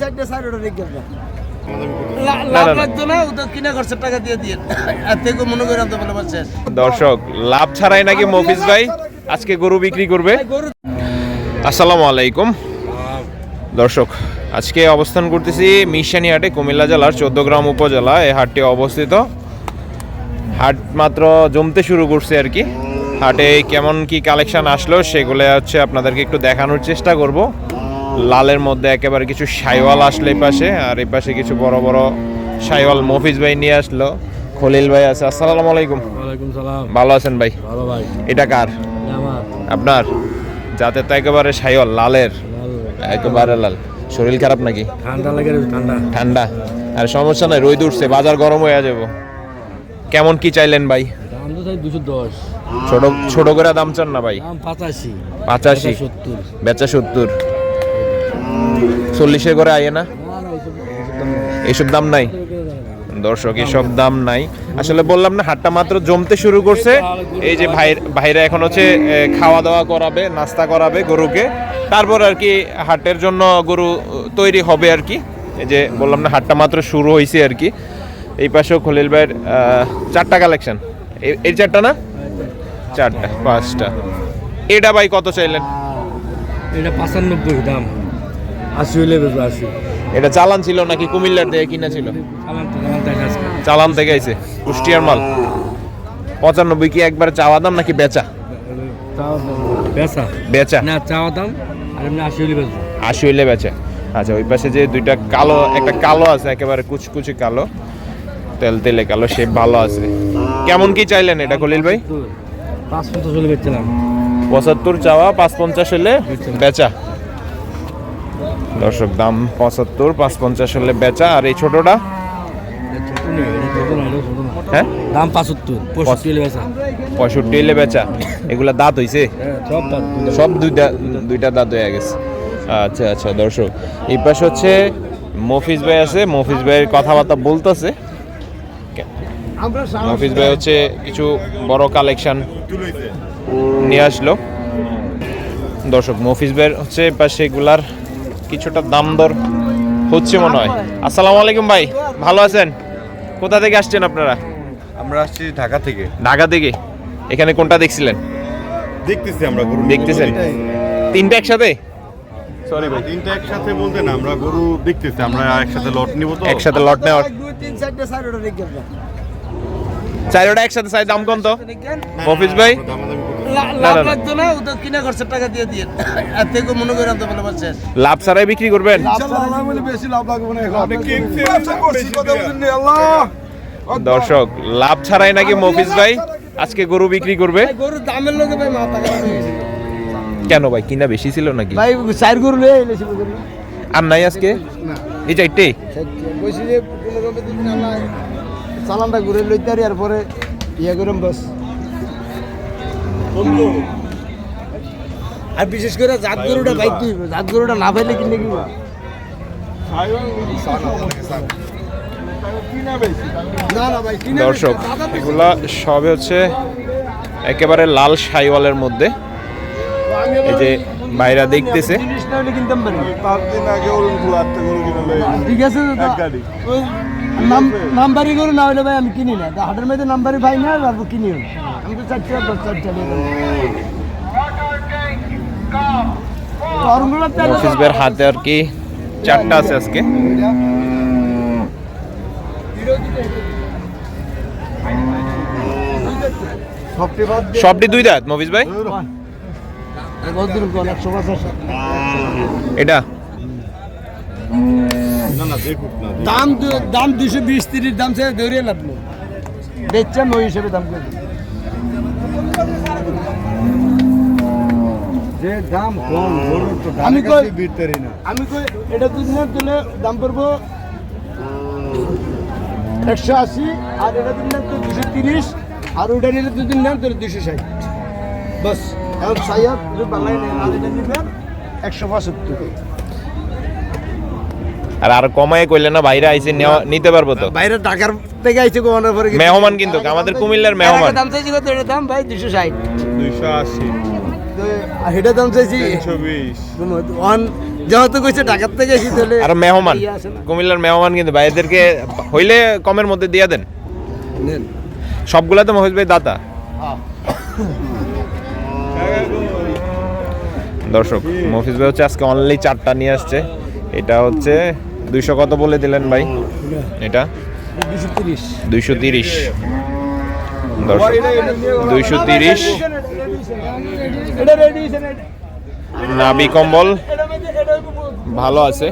চারটে ওটা রেখে দর্শক লাভ ছাড়াই নাকি মফিজ ভাই? আজকে গরু বিক্রি করবে। আসসালামু আলাইকুম। দর্শক আজকে অবস্থান করতেছি মিশানি হাটে কুমিল্লা জেলার চোদ্দগ্রাম উপজেলা। এই হাটটি অবস্থিত। হাট মাত্র জমতে শুরু করছে আর কি। হাটে কেমন কি কালেকশন আসলো সেগুলো হচ্ছে আপনাদেরকে একটু দেখানোর চেষ্টা করব। লালের মধ্যে একেবারে কিছু সাইওয়াল আসলো এই পাশে আর এই পাশে কিছু বড় বড় সাইওয়াল মফিজ ভাই নিয়ে আসলো। খলিল ভাই আছে। আসসালামু আলাইকুম। ভালো আছেন ভাই? ভালো ভাই। এটা কার? আপনার? যাতে তো একেবারে সাইওয়াল লালের। একেবারে লাল। শরীর খারাপ নাকি? ঠান্ডা লাগে ঠান্ডা। ঠান্ডা। আর সমস্যা নাই রোদ উঠছে বাজার গরম হয়ে যাব। কেমন কি চাইলেন ভাই? দাম তো চাই দুশো দশ। ছোট ছোট করে দাম চান না ভাই? পাঁচাশি। পাঁচাশি। সত্তর। বেচা সত্তর। চল্লিশের করে আইয়ে না? এইসব দাম নাই। দর্শক এসব দাম নাই। আসলে বললাম না, হাটটা মাত্র জমতে শুরু করছে। এই যে ভাই ভাইরা এখন হচ্ছে খাওয়া দাওয়া করাবে, নাস্তা করাবে গরুকে। তারপর আর কি হাটের জন্য গরু তৈরি হবে আর কি। এই যে বললাম না, হাটটা মাত্র শুরু হয়েছে আর কি। এই পাশেও খলিল ভাইয়ের চারটা কালেকশন। এই চারটা না? চারটা, পাঁচটা। এটা ভাই কত চাইলেন? এটা পাঁচানব্বই দাম। আশি হইলে আশি। এটা চালান ছিল নাকি কুমিল্লার থেকে কিনা ছিল? চালান থেকে আইছে কুষ্টিয়ার মাল। পঁচানব্বই কি একবার চাওয়া দাম নাকি বেচা? বেচা। বেচা? না চাওয়া দাম আর এমনি আশি হইলে বেচবো। আশি হইলে বেচা। আচ্ছা ওই পাশে যে দুইটা কালো একটা কালো আছে একেবারে কুচকুচি কালো। তেল তেলে কালো সে ভালো আছে। কেমন কি চাইলেন এটা খলিল ভাই? পাঁচ পঞ্চাশ হলে বেচছিলাম পঁচাত্তর চাওয়া পাঁচ পঞ্চাশ হলে বেচা। দর্শক দাম পঁচাত্তর পাঁচ পঞ্চাশ হলে বেচা। আর এই ছোটটা? হ্যাঁ? দাম পাঁচাত্তর পঁয়ষট্টি হলে বেচা। এগুলা দাঁত হইছে? হ্যাঁ সব দুইটা। দুইটা দুইটা দাঁত হয়ে গেছে। আচ্ছা আচ্ছা দর্শক এই পাশে হচ্ছে মফিজ ভাই আছে। মফিজ ভাইয়ের কথাবার্তা বলতেছে। মফিজ ভাই হচ্ছে কিছু বড় কালেকশন নিয়ে আসলো। দর্শক মফিজ ভাইয়ের হচ্ছে এই পাশে এগুলার কিছুটা দাম দর হচ্ছে মনে হয়। আসসালামু আলাইকুম ভাই ভালো আছেন? কোথা থেকে আসছেন আপনারা? আমরা আসছি ঢাকা থেকে। ঢাকা থেকে? এখানে কোনটা দেখছিলেন? দেখতেছি আমরা গরু। দেখতেছেন? তিনটা একসাথে? সরি ভাই তিনটা একসাথে বলতে না আমরা গরু দেখতেছি আমরা একসাথে লট নিব তো। একসাথে লট নেওয়ার দুই তিন চারটে একসাথে চাই দাম কত। মফিজ ভাই? লাভ মনে ছাড়াই বিক্রি করবেন? দর্শক লাভ ছাড়াই নাকি মফিজ ভাই? আজকে গরু বিক্রি করবে? গরুর দামের লোকে ভাই মাথা খারাপ হয়ে গেছিল কেন ভাই কিনা বেশি ছিল নাকি? ভাই চার গরু লয়ে আর নাই আজকে? এই চারটে? কইছি যে কোনো রকম দিন আল্লাহ চালানটা ঘুরে লইতে আর পরে ইয়ে করম বাস। আর বিশেষ করে জাত গরুটা ভাই কি জাত গরুটা না পাইলে কিনে কি না না ভাই কিনে দর্শক এগুলা সবে হচ্ছে একেবারে লাল সাইওয়ালের মধ্যে। এই যে বাইরা দেখতেছে। ঠিক আছে নাম্বারি গরু না হলে ভাই আমি কিনি না। তো হাটের মধ্যে নাম্বারি ভাই না আর কিনি না। আমি তো চারটে দশ চারটে মফিজ ভাইয়ের হাতে আর কি চারটা আছে আজকে? সবটি দুই দাঁত মফিজ ভাই? এটা? দাম দাম দুশো বিশ তিরিশ দাম সে ধরে লাভ নেই। বেচছেন ওই হিসেবে দাম করে। যে দাম কম আমি কই আমি কই এটা তুলে দাম পড়ব একশো আশি আর এটা দিন তো দুশো তিরিশ আর ওটা নিলে দুদিন নেন তাহলে দুশো ষাট। বাস এখন সাইয়াদ বাংলায় নেন আর এটা দিবেন একশো পঁচাত্তর। আর আর কমায় কইলে না বাইরে আইসে নেওয়া নিতে পারব তো? বাইরে ঢাকার থেকে আইছে কোমানোর পরে মেহমান কিন্তু আমাদের কুমিল্লার মেহমান দাম চাইছি কত এটা দাম? ভাই দুশো ষাট। দুইশো আশি। তো দাম চাইছি তিনশো বিশ। ওয়ান যেহেতু কইছে ঢাকার থেকে এসে তাহলে আর মেহমান। কুমিল্লার মেহমান কিন্তু ভাইদেরকে হইলে কমের মধ্যে দিয়ে দেন। নেন। সবগুলা তো মহিষ ভাই দাতা। দর্শক মফিজ ভাই হচ্ছে আজকে অনলি চারটা নিয়ে আসছে। এটা হচ্ছে দুইশো কত বলে দিলেন ভাই? এটা? দুইশো তিরিশ। দুইশো তিরিশ। নাবি কম্বল। ভালো আছে।